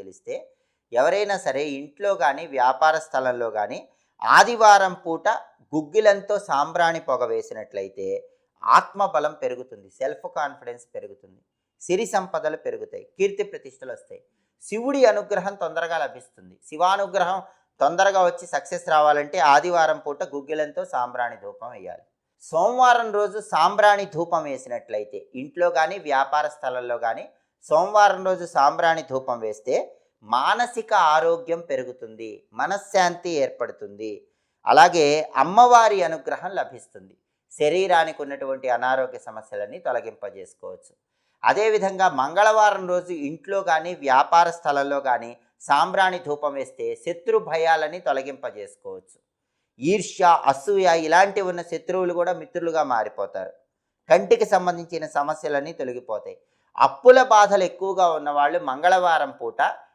తెలిస్తే ఎవరైనా సరే ఇంట్లో కానీ వ్యాపార స్థలంలో కానీ ఆదివారం పూట గుగ్గిలంతో సాంబ్రాణి పొగ వేసినట్లయితే ఆత్మబలం పెరుగుతుంది సెల్ఫ్ కాన్ఫిడెన్స్ పెరుగుతుంది సిరి సంపదలు పెరుగుతాయి కీర్తి ప్రతిష్టలు వస్తాయి. శివుడి అనుగ్రహం తొందరగా లభిస్తుంది. శివానుగ్రహం తొందరగా వచ్చి సక్సెస్ రావాలంటే ఆదివారం పూట గుగ్గిలంతో సాంబ్రాణి ధూపం వేయాలి. సోమవారం రోజు సాంబ్రాణి ధూపం వేసినట్లయితే ఇంట్లో కానీ వ్యాపార స్థలంలో కానీ సోమవారం రోజు సాంబ్రాణి ధూపం వేస్తే మానసిక ఆరోగ్యం పెరుగుతుంది మనశ్శాంతి ఏర్పడుతుంది. అలాగే అమ్మవారి అనుగ్రహం లభిస్తుంది. శరీరానికి ఉన్నటువంటి అనారోగ్య సమస్యలన్నీ తొలగింపజేసుకోవచ్చు. అదేవిధంగా మంగళవారం రోజు ఇంట్లో కానీ వ్యాపార స్థలంలో కానీ సాంబ్రాణి ధూపం వేస్తే శత్రు భయాలని తొలగింపజేసుకోవచ్చు. ఈర్ష్య అసూయ ఇలాంటి ఉన్న శత్రువులు కూడా మిత్రులుగా మారిపోతారు. కంటికి సంబంధించిన సమస్యలన్నీ తొలగిపోతాయి. అప్పుల బాధలు ఎక్కువగా ఉన్నవాళ్ళు మంగళవారం పూట